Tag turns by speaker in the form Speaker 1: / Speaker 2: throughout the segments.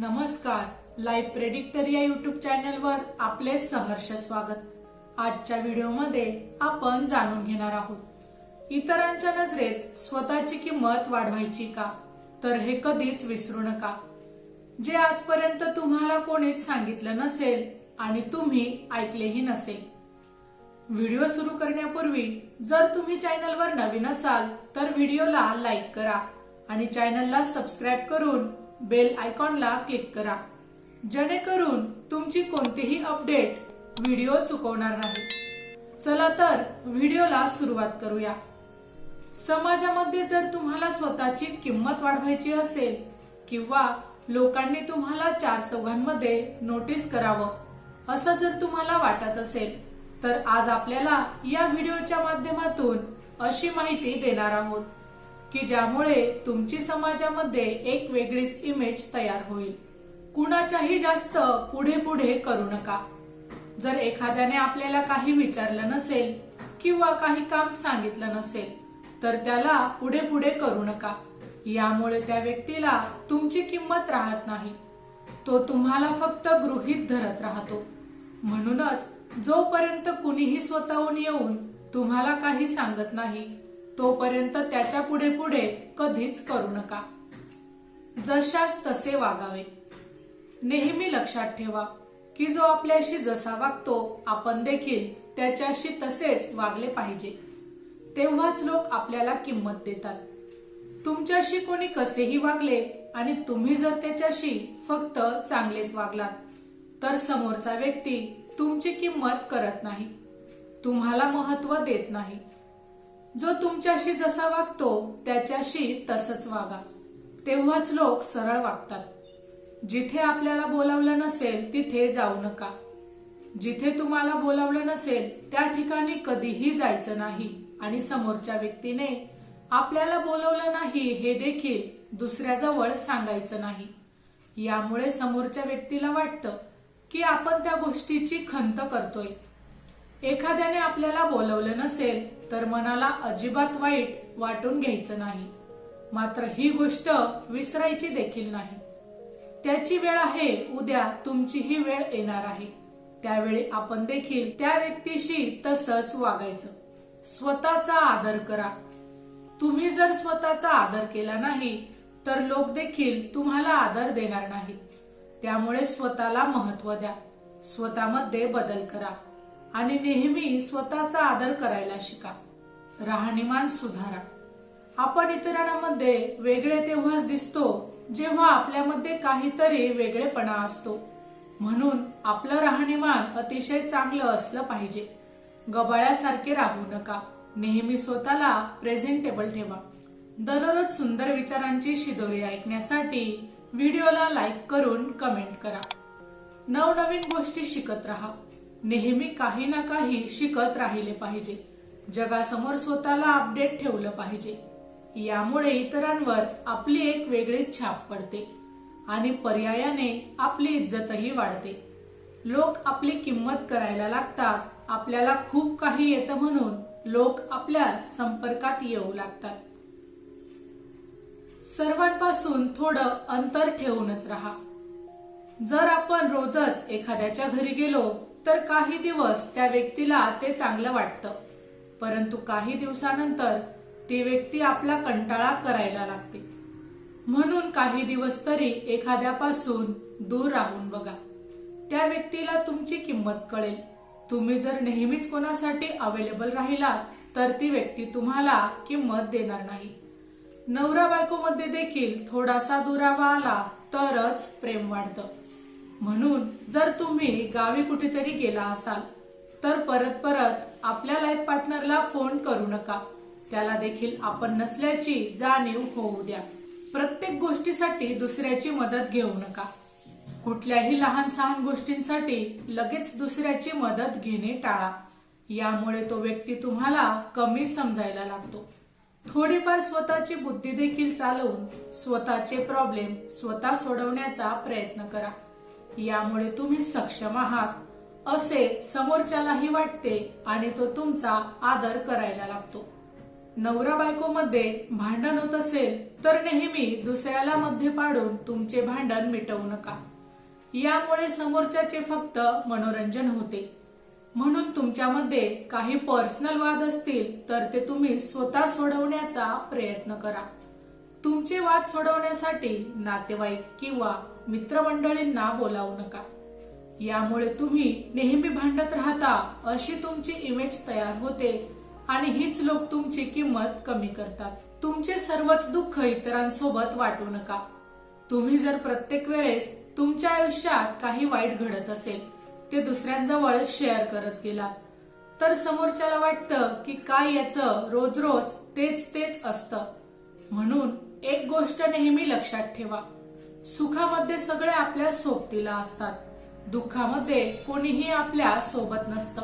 Speaker 1: नमस्कार. Live predictor या YouTube चॅनलवर आपले सहर्ष स्वागत. आजच्या व्हिडिओमध्ये आपण जाणून घेणार आहोत. इतरांच्या नजरेत स्वतःची किंमत वाढवायची का? तर हे कधीच विसरू नका. जे आजपर्यंत तुम्हाला कोणीच सांगितलं नसेल आणि तुम्ही ऐकलेही नसेल. व्हिडिओ सुरू करण्यापूर्वी जर तुम्ही चॅनलवर नवीन असाल तर व्हिडिओला लाईक करा आणि चॅनलला सबस्क्राईब करून बेल आयकॉनला क्लिक करा. जेणेकरून तुमची कोणतीही अपडेट व्हिडिओ चुकवणार नाही. चला तर व्हिडिओला सुरुवात करूया. समाजामध्ये जर तुम्हाला स्वतःची किंमत वाढवायची असेल किंवा लोकांनी तुम्हाला चार चौघांमध्ये नोटीस करावं असं जर तुम्हाला वाटत असेल तर आज आपल्याला या व्हिडिओच्या माध्यमातून अशी माहिती देणार आहोत. की ज्यामुळे तुमची समाजामध्ये एक वेगळीच इमेज तयार होईल. कुणाच्याही जास्त पुढे पुढे करू नका. जर एखाद्याने आपल्याला काही विचारलं नसेल किंवा काही काम सांगितलं नसेल तर त्याला पुढे पुढे करू नका. यामुळे त्या व्यक्तीला तुमची किंमत राहत नाही. तो तुम्हाला फक्त गृहीत धरत राहतो. म्हणूनच जोपर्यंत कुणीही स्वतःहून येऊन तुम्हाला काही सांगत नाही तोपर्यंत त्याच्या पुढे पुढे कधीच करू नका. जशास तसे वागावे. नेहमी लक्षात ठेवा की जो आपल्याशी जसा वागतो आपण देखील त्याच्याशी तसेच वागले पाहिजे. तेव्हाच लोक आपल्याला किंमत देतात. तुमच्याशी कोणी कसेही वागले आणि तुम्ही जर त्याच्याशी फक्त चांगलेच वागलात तर समोरचा व्यक्ती तुमची किंमत करत नाही. तुम्हाला महत्त्व देत नाही. जो तुमच्याशी जसा वागतो त्याच्याशी तसंच वागा. तेव्हाच लोक सरळ वागतात. जिथे आपल्याला बोलावलं नसेल तिथे जाऊ नका. जिथे तुम्हाला बोलावलं नसेल त्या ठिकाणी कधीही जायचं नाही. आणि समोरच्या व्यक्तीने आपल्याला बोलवलं नाही हे देखील दुसऱ्याजवळ सांगायचं नाही. यामुळे समोरच्या व्यक्तीला वाटतं की आपण त्या गोष्टीची खंत करतोय. एखाद्याने आपल्याला बोलवलं नसेल तर मनाला अजिबात वाईट वाटून घ्यायचं नाही. मात्र ही गोष्ट विसरायची देखील नाही. त्याची वेळ आहे उद्या तुमचीही वेळ येणार आहे. त्यावेळी आपण देखील त्या व्यक्तीशी तसंच वागायचं. स्वतःचा आदर करा. तुम्ही जर स्वतःचा आदर केला नाही तर लोक देखील तुम्हाला आदर देणार नाहीत. त्यामुळे स्वतःला महत्त्व द्या. स्वतःमध्ये बदल करा. आणि नेहमी स्वतःचा आदर करायला शिका. राहणीमान सुधारा. आपण इतरांमध्ये वेगळे तेव्हाच दिसतो जेव्हा आपल्यामध्ये काहीतरी वेगळेपणा असतो. म्हणून आपलं राहणीमान अतिशय चांगलं असलं पाहिजे. गबाळ्यासारखे राहू नका. नेहमी स्वतःला प्रेझेंटेबल ठेवा. दररोज सुंदर विचारांची शिदोरी ऐकण्यासाठी व्हिडिओला लाईक करून कमेंट करा. नवनवीन गोष्टी शिकत राहा. नेहमी काही ना काही शिकत राहिले पाहिजे. जगासमोर स्वतःला अपडेट ठेवलं पाहिजे. यामुळे इतरांवर आपली एक वेगळीच छाप पडते आणि पर्यायाने आपली इज्जतही वाढते. लोक आपली किंमत करायला लागतात आपल्याला खूप काही येतं म्हणून लोक आपल्या संपर्कात येऊ लागतात. सर्वांपासून थोडं अंतर ठेवूनच राहा. जर आपण रोजच एखाद्याच्या घरी गेलो तर काही दिवस त्या व्यक्तीला ते चांगलं वाटतं. परंतु काही दिवसानंतर ती व्यक्ती आपला कंटाळा करायला लागते. म्हणून काही दिवस तरी एखाद्यापासून दूर राहून बघा. त्या व्यक्तीला तुमची किंमत कळेल. तुम्ही जर नेहमीच कोणासाठी अवेलेबल राहिलात तर ती व्यक्ती तुम्हाला किंमत देणार नाही. नवरा बायकोमध्ये देखील थोडासा दुरावा आला तरच प्रेम वाढतं. म्हणून जर तुम्ही गावी कुठेतरी गेला असाल तर परत परत आपल्या लाईफ पार्टनरला फोन करू नका. त्याला देखील आपण नसल्याची जाणीव होऊ द्या. प्रत्येक गोष्टीसाठी दुसऱ्याची मदत घेऊ नका. कुठल्याही लहान सहान गोष्टींसाठी लगेच दुसऱ्याची मदत घेणे टाळा. यामुळे तो व्यक्ती तुम्हाला कमी समजायला लागतो. थोडीफार स्वतःची बुद्धी देखील चालवून स्वतःचे प्रॉब्लेम स्वतः सोडवण्याचा प्रयत्न करा. यामुळे तुम्ही सक्षम आहात. असे समोरच्यालाही वाटते आणि तो तुमचा आदर करायला लागतो. नवरा बायकोमध्ये भांडण होत असेल तर नेहमी दुसऱ्याला मध्ये पाडून तुमचे भांडण मिटवू नका. यामुळे समोरच्याचे फक्त मनोरंजन होते. म्हणून तुमच्यामध्ये काही पर्सनल वाद असतील तर ते तुम्ही स्वतः सोडवण्याचा प्रयत्न करा. तुमचे वाद सोडवण्यासाठी नातेवाईक किंवा मित्रमंडळींना बोलावू नका. यामुळे तुम्ही नेहमी भांडत राहता अशी तुमची इमेज तयार होते आणि हीच लोक तुमची किंमत कमी करतात. तुमचे सर्वच दुःख इतरांसोबत वाटू नका. तुम्ही जर प्रत्येक वेळेस तुमच्या आयुष्यात काही वाईट घडत असेल ते दुसऱ्यांजवळ शेअर करत गेलात तर समोरच्याला वाटतं की काय याचं रोज रोज तेच तेच असतं. म्हणून एक गोष्ट नेहमी लक्षात ठेवा. सुखामध्ये सगळे आपल्या सोबतीला असतात. दुःखामध्ये कोणीही आपल्यासोबत नसतं.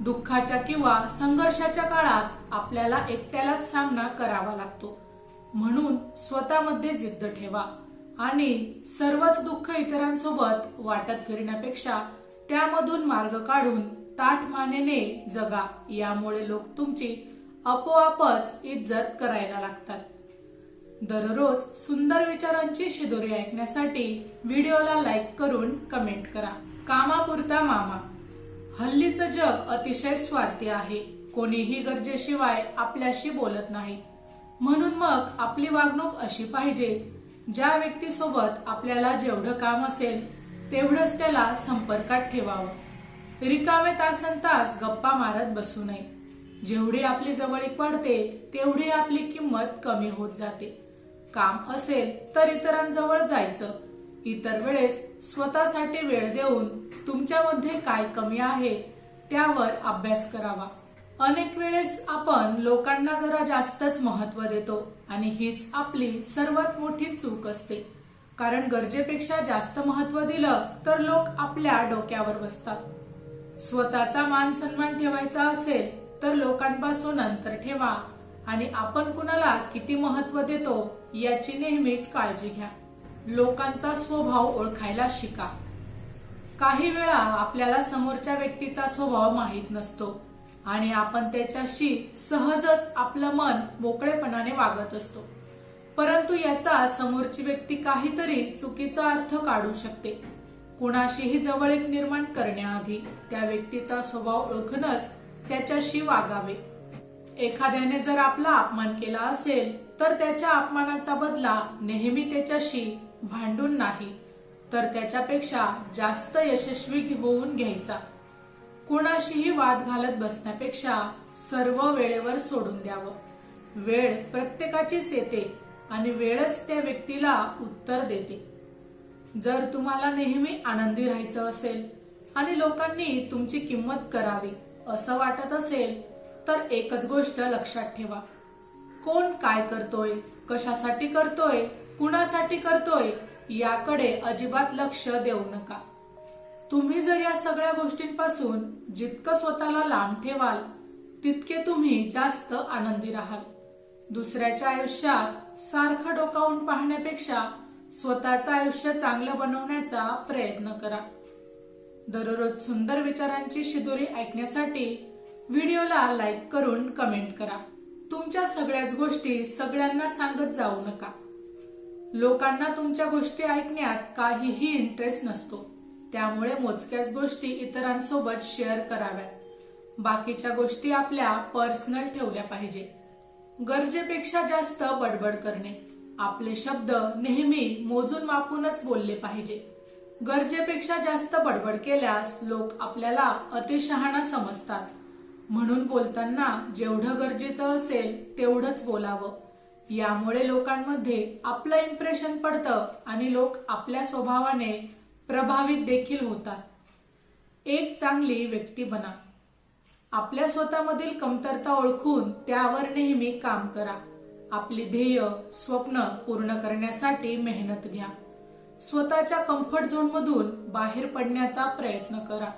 Speaker 1: दुःखाच्या किंवा संघर्षाच्या काळात आपल्याला एकट्यालाच सामना करावा लागतो. म्हणून स्वतःमध्ये जिद्द ठेवा आणि सर्वच दुःख इतरांसोबत वाटत फिरण्यापेक्षा त्यामधून मार्ग काढून ताठ मानेने जगा. यामुळे लोक तुमची आपोआपच इज्जत करायला लागतात. दररोज सुंदर विचारांची शिदोरी ऐकण्यासाठी व्हिडिओला लाईक करून कमेंट करा. कामापुरता मामा. हल्लीचं जग अतिशय स्वार्थी आहे. कोणीही गरजेशिवाय आपल्याशी बोलत नाही. म्हणून मग आपली वागणूक अशी पाहिजे ज्या व्यक्तीसोबत आपल्याला जेवढं काम असेल तेवढंच त्याला संपर्कात ठेवावं. रिकामे तासन तास गप्पा मारत बसू नये. जेवढी आपली जवळीक वाढते तेवढी आपली किंमत कमी होत जाते. काम असेल तर इतरांजवळ जायचं. इतर वेळेस स्वतःसाठी वेळ देऊन तुमच्यामध्ये काय कमी आहे त्यावर अभ्यास करावा. अनेक वेळेस आपण लोकांना जरा जास्तच महत्त्व देतो आणि हीच आपली सर्वात मोठी चूक असते. कारण गरजेपेक्षा जास्त महत्त्व दिलं तर लोक आपल्या डोक्यावर बसतात. स्वतःचा मान सन्मान ठेवायचा असेल तर लोकांपासून अंतर ठेवा. आणि आपण कुणाला किती महत्त्व देतो याची नेहमीच काळजी घ्या. लोकांचा स्वभाव ओळखायला शिका. काही वेळा आपल्याला समोरच्या व्यक्तीचा स्वभाव माहीत नसतो आणि आपण त्याच्याशी सहजच आपलं मन मोकळेपणाने वागत असतो. परंतु याचा समोरची व्यक्ती काहीतरी चुकीचा अर्थ काढू शकते. कुणाशीही जवळीक निर्माण करण्याआधी त्या व्यक्तीचा स्वभाव ओळखूनच त्याच्याशी वागावे. एखाद्याने जर आपला अपमान केला असेल तर त्याच्या अपमानाचा बदला नेहमी त्याच्याशी भांडून नाही तर त्याच्यापेक्षा जास्त यशस्वी होऊन घ्यायचा. कुणाशीही वाद घालत बसण्यापेक्षा सर्व वेळेवर सोडून द्यावं. वेळ प्रत्येकाचीच येते आणि वेळच त्या व्यक्तीला उत्तर देते. जर तुम्हाला नेहमी आनंदी राहायचं असेल आणि लोकांनी तुमची किंमत करावी असं वाटत असेल तर एकच गोष्ट लक्षात ठेवा. कोण काय करतोय कशासाठी करतोय कुणासाठी करतोय याकडे अजिबात लक्ष देऊ नका. तुम्ही जर या सगळ्या गोष्टींपासून जितकं स्वतःला लांब ठेवाल तितके तुम्ही जास्त आनंदी राहाल. दुसऱ्याच्या आयुष्यात सारखं डोकावून पाहण्यापेक्षा स्वतःचं आयुष्य चांगलं बनवण्याचा प्रयत्न करा. दररोज सुंदर विचारांची शिदोरी ऐकण्यासाठी व्हिडिओला लाईक करून कमेंट करा. तुमच्या सगळ्याच गोष्टी सगळ्यांना सांगत जाऊ नका. लोकांना तुमच्या गोष्टी ऐकण्यात काहीही इंटरेस्ट नसतो. त्यामुळे मोजक्याच गोष्टी इतरांसोबत शेअर कराव्यात. बाकीच्या गोष्टी आपल्या पर्सनल ठेवल्या पाहिजे. गरजेपेक्षा जास्त बडबड करणे. आपले शब्द नेहमी मोजून मापूनच बोलले पाहिजे. गरजेपेक्षा जास्त बडबड केल्यास लोक आपल्याला अतिशहाणा समजतात. म्हणून बोलताना जेवढं गरजेचं असेल तेवढंच बोलावं. यामुळे लोकांमध्ये आपलं इम्प्रेशन पडतं आणि लोक आपल्या स्वभावाने प्रभावित देखील होतात. एक चांगली व्यक्ती बना. आपल्या स्वतःमधील कमतरता ओळखून त्यावर नेहमी काम करा. आपली ध्येय स्वप्न पूर्ण करण्यासाठी मेहनत घ्या. स्वतःच्या कम्फर्ट झोन मधून बाहेर पडण्याचा प्रयत्न करा.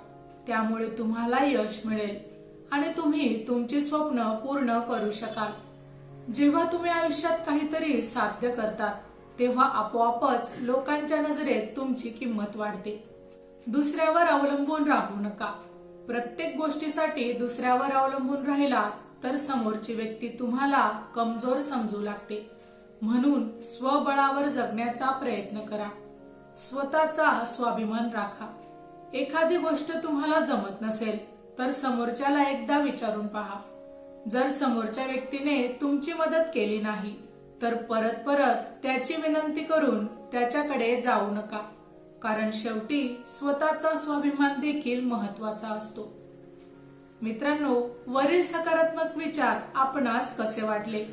Speaker 1: त्यामुळे तुम्हाला यश मिळेल. आणि तुम्ही तुमची स्वप्न पूर्ण करू शकाल. जेव्हा तुम्ही आयुष्यात काहीतरी साध्य करतात तेव्हा आपोआपच लोकांच्या नजरेत तुमची किंमत वाढते. दुसऱ्यावर अवलंबून राहू नका. प्रत्येक गोष्टीसाठी दुसऱ्यावर अवलंबून राहिला तर समोरची व्यक्ती तुम्हाला कमजोर समजू लागते. म्हणून स्वबळावर जगण्याचा प्रयत्न करा. स्वतःचा स्वाभिमान राखा. एखादी गोष्ट तुम्हाला जमत नसेल तर समोरच्याला एकदा विचारून पहा. जर समोरच्या व्यक्तीने तुमची मदत केली नाही तर परत परत त्याची विनंती करून त्याच्याकडे जाऊ नका. कारण शेवटी स्वतःचा स्वाभिमान देखील महत्त्वाचा असतो. मित्रांनो वरील सकारात्मक विचार आपणास कसे वाटले?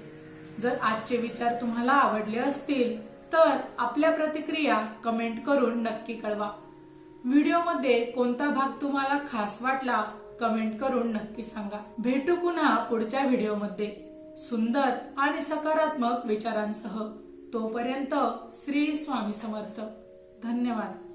Speaker 1: जर आजचे विचार तुम्हाला आवडले असतील तर आपल्या प्रतिक्रिया कमेंट करून नक्की कळवा. व्हिडिओमध्ये कोणता भाग तुम्हाला खास वाटला कमेंट करून नक्की सांगा. भेटू पुन्हा पुढच्या व्हिडिओमध्ये. सुंदर आणि सकारात्मक विचारांसह तोपर्यंत श्री स्वामी समर्थ. धन्यवाद.